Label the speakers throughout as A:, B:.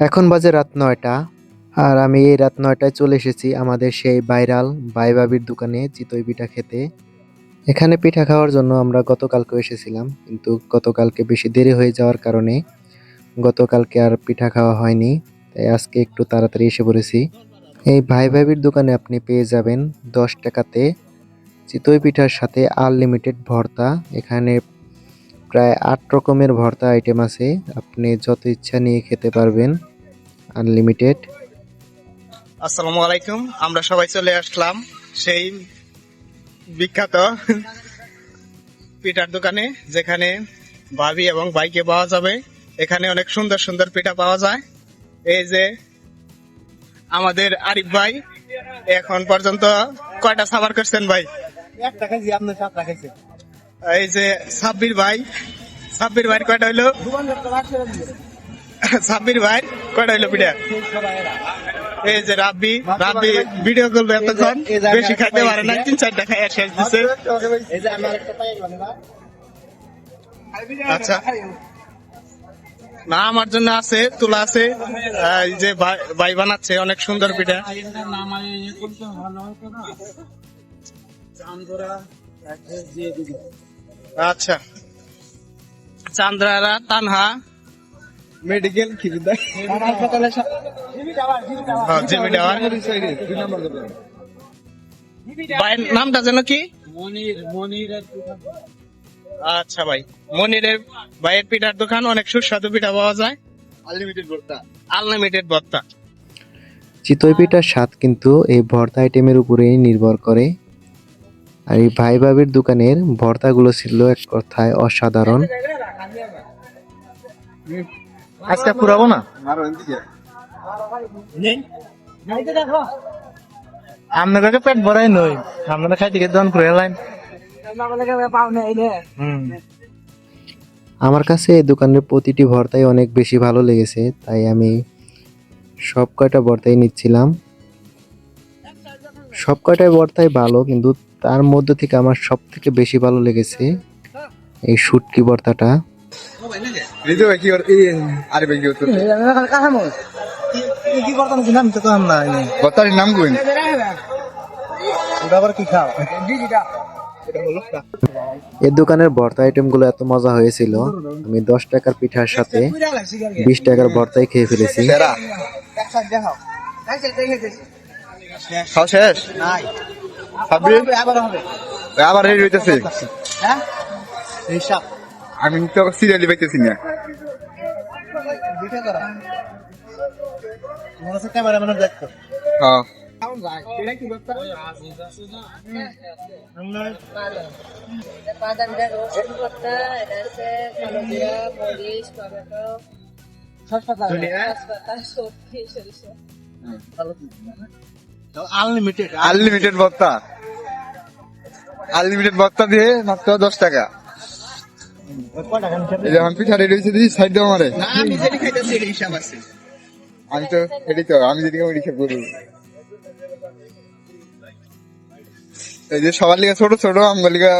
A: এখন বাজে রাত নয়টা, আর আমি এই রাত নয়টায় চলে এসেছি আমাদের সেই ভাইরাল বাইবাবির দোকানে চিতই পিঠা খেতে। এখানে পিঠা খাওয়ার জন্য আমরা গতকালকে এসেছিলাম, কিন্তু গতকালকে বেশি দেরি হয়ে যাওয়ার কারণে গতকালকে আর পিঠা খাওয়া হয়নি, তাই আজকে একটু তাড়াতাড়ি এসে পড়েছি। এই ভাই ভাবির দোকানে আপনি পেয়ে যাবেন দশ টাকাতে চিতই পিঠার সাথে আনলিমিটেড ভর্তা। এখানে প্রায় আট রকমের ভর্তা আইটেম আছে। আপনি যত ইচ্ছা নিয়ে খেতে পারবেন আনলিমিটেড
B: আসসালামু আলাইকুম আমরা সবাই চলে আসলাম সেই বিখ্যাত পিঠার দোকানে যেখানে ভাবি এবং বাইকে পাওয়া যাবে। এখানে অনেক সুন্দর সুন্দর পিঠা পাওয়া যায়। এই যে আমাদের আরিফ ভাই এখন পর্যন্ত কয়টা সাবার করছেন ভাই?
C: একটা খাইছি আপনার সাতটা খাইছে
B: এই যে সাব্বির ভাই সাব্বির ভাই কয়টা হইল? সাব্বির ভাই কয়টা হইল পিঠা এই যে রাব্বি রাব্বি ভিডিও করবে এতক্ষণ, বেশি খাইতে পারে না, তিন চারটা খাই শেষ
C: না
B: আচ্ছা। না, আমার জন্য আছে, তুলা আছে, এই যে ভাই- ভাই বানাচ্ছে, অনেক সুন্দর পিঠা।
C: নাম
B: আচ্ছা। চান্দ্রারা তানহা। মেডিকেল কি
C: হাসপাতালে
B: হ্যাঁ, জিমি টাওয়ার। ভাইয়ের নামটা যেন কি?
C: মনির মনির
B: আচ্ছা ভাই মনিরের ভাইয়ের পিঠার দোকান অনেক সুস্বাদু পিঠা পাওয়া যায়।
C: আনলিমিটেড ভর্তা।
B: আনলিমিটেড ভর্তা।
A: চিতই পিঠার স্বাদ কিন্তু এই ভর্তা আইটেমের উপরেই নির্ভর করে। আর এই ভাই ভাবির দোকানের ভর্তাগুলো ছিল এক কথায় অসাধারণ।
B: আজকে পুরাবো না? আপনাকে পেট ভরাই নই। আপনারা গিয়ে দন করে এলাইন
C: পাও না এই নে
A: আমার কাছে এই দোকানের প্রতিটি ভর্তাই অনেক বেশি ভালো লেগেছে তাই আমি সব কয়টা ভর্তাই নিচ্ছিলাম। সব কয়টাই ভর্তাই ভালো কিন্তু তার মধ্যে থেকে আমার সব থেকে বেশি ভালো লেগেছে এই শুটকি ভর্তাটা
C: খাও
A: এই দোকানের ভর্তা আইটেমগুলো এত মজা হয়েছিল। আমি দশ টাকার পিঠার সাথে বিশ টাকার ভর্তাই খেয়ে ফেলেছি।
D: খাও শেষ? ভাবি
C: আবার হবে।
D: আবার রেডি হইতেছে?
C: হ্যাঁ?
D: আমি তো সিরিয়ালি পাইতেছি না। হ্যাঁ।
E: সরিষা।
C: আনলিমিটেড
D: আনলিমিটেড ভত্তা। আনলিমিটেড ভত্তা দিয়ে মাত্র দশ টাকা। পিঠা রেডি হয়েছে সাইড দাও
B: আমি
D: তো আমি যেদিকে হিসাব এই যে সবার লিগা ছোট ছোট আমার লিগা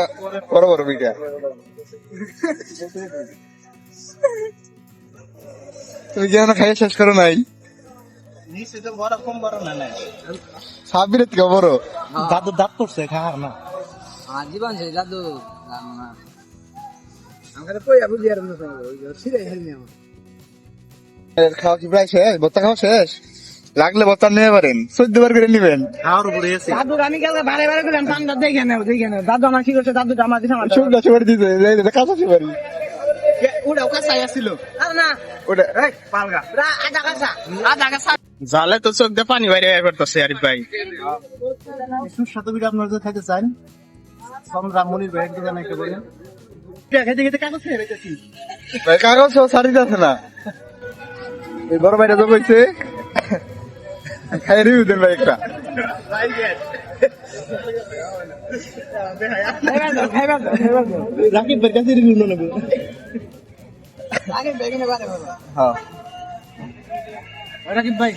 D: বড় বড় পিঠা। তুমি যেন খাইয়ে শেষ করো নাই?
C: নিচে তো বড় কম বড় না নাই
D: সাবিরের থেকে বড়?
C: দাদু দাঁত করছে খাওয়ার না।
F: জীবন সে দাদু না
C: আমাকে কই আবু জিয়ার না সিরে হেলনি আমার
D: খাওয়া কি প্রায় শেষ? বত্তা খাওয়া শেষ? লাগলে বত্তা নিয়ে পারেন চোদ্দ বার করে নিবেন।
C: খাওয়ার উপরে এসে দাদু আমি গেলে বারে বারে করে পান্ডা দেখে নেব দেখে নেব। দাদু আমার কি করছে? দাদু আমার দিছে আমার
D: চোদ্দ সুপারি দিতে এটা কাঁচা সুপারি
B: ওটাও কাঁচাই আসছিল
C: আর না।
D: ওটা
C: এই পালগা। আধা কাঁচা আধা কাঁচা।
B: জালে তো চোখ দিয়ে পানি বাইরে বের করতেছে আরিফ ভাই।
C: সুস্বাদু বিটা আপনারা যদি খাইতে চান সম্রাম মনির ভাইয়ের দোকানে একটা বলেন। খেতে খেতে কাগজ খেয়ে বেঁচেছি
D: ভাই কাগজ সব সারি যাচ্ছে না। এই বড় ভাইটা তো কইছে খাই রিভিউ দেন ভাই একটা।
C: রাকিব ভাইয়ের কাছে রিভিউ নেব।
D: হ্যাঁ।
C: রাকিব ভাই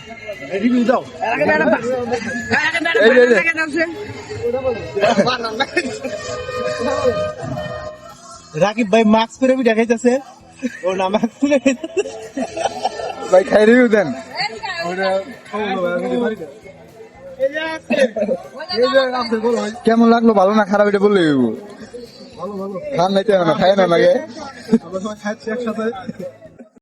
C: রিভিউ দাও। রাকিব ভাই মাস্ক পরে বিটা খাইতেছে। ওর নাম খুলে খাইতেছে।
D: ভাই খাই রিভিউ দেন। কেমন লাগল? ভালো না খারাপ? এটা বললে খান নাইতে না খাই না লাগে
C: সবাই খাচ্ছি একসাথে।